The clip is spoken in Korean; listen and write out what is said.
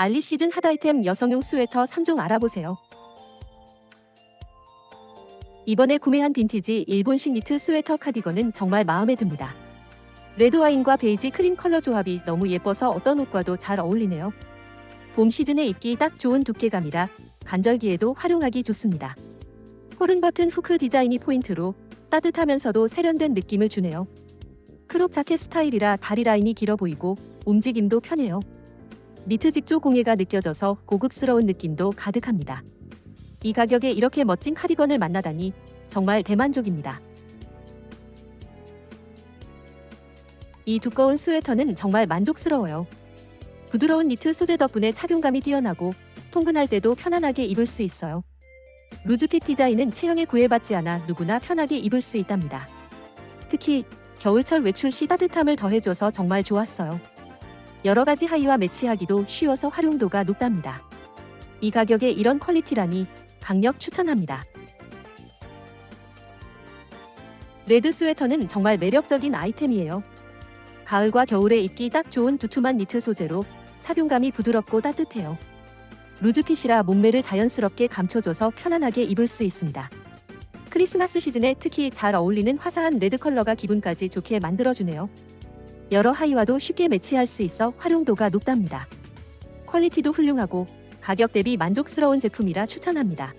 알리 시즌 핫 아이템 여성용 스웨터 3종 알아보세요. 이번에 구매한 빈티지 일본식 니트 스웨터 카디건은 정말 마음에 듭니다. 레드와인과 베이지 크림 컬러 조합이 너무 예뻐서 어떤 옷과도 잘 어울리네요. 봄 시즌에 입기 딱 좋은 두께감이라 간절기에도 활용하기 좋습니다. 호른 버튼 후크 디자인이 포인트로 따뜻하면서도 세련된 느낌을 주네요. 크롭 자켓 스타일이라 다리 라인이 길어 보이고 움직임도 편해요. 니트 직조 공예가 느껴져서 고급스러운 느낌도 가득합니다. 이 가격에 이렇게 멋진 카디건을 만나다니 정말 대만족입니다. 이 두꺼운 스웨터는 정말 만족스러워요. 부드러운 니트 소재 덕분에 착용감이 뛰어나고 통근할 때도 편안하게 입을 수 있어요. 루즈핏 디자인은 체형에 구애받지 않아 누구나 편하게 입을 수 있답니다. 특히 겨울철 외출 시 따뜻함을 더해줘서 정말 좋았어요. 여러 가지 하의와 매치하기도 쉬워서 활용도가 높답니다. 이 가격에 이런 퀄리티라니 강력 추천합니다. 레드 스웨터는 정말 매력적인 아이템이에요. 가을과 겨울에 입기 딱 좋은 두툼한 니트 소재로 착용감이 부드럽고 따뜻해요. 루즈핏이라 몸매를 자연스럽게 감춰줘서 편안하게 입을 수 있습니다. 크리스마스 시즌에 특히 잘 어울리는 화사한 레드 컬러가 기분까지 좋게 만들어주네요. 여러 하의와도 쉽게 매치할 수 있어 활용도가 높답니다. 퀄리티도 훌륭하고 가격 대비 만족스러운 제품이라 추천합니다.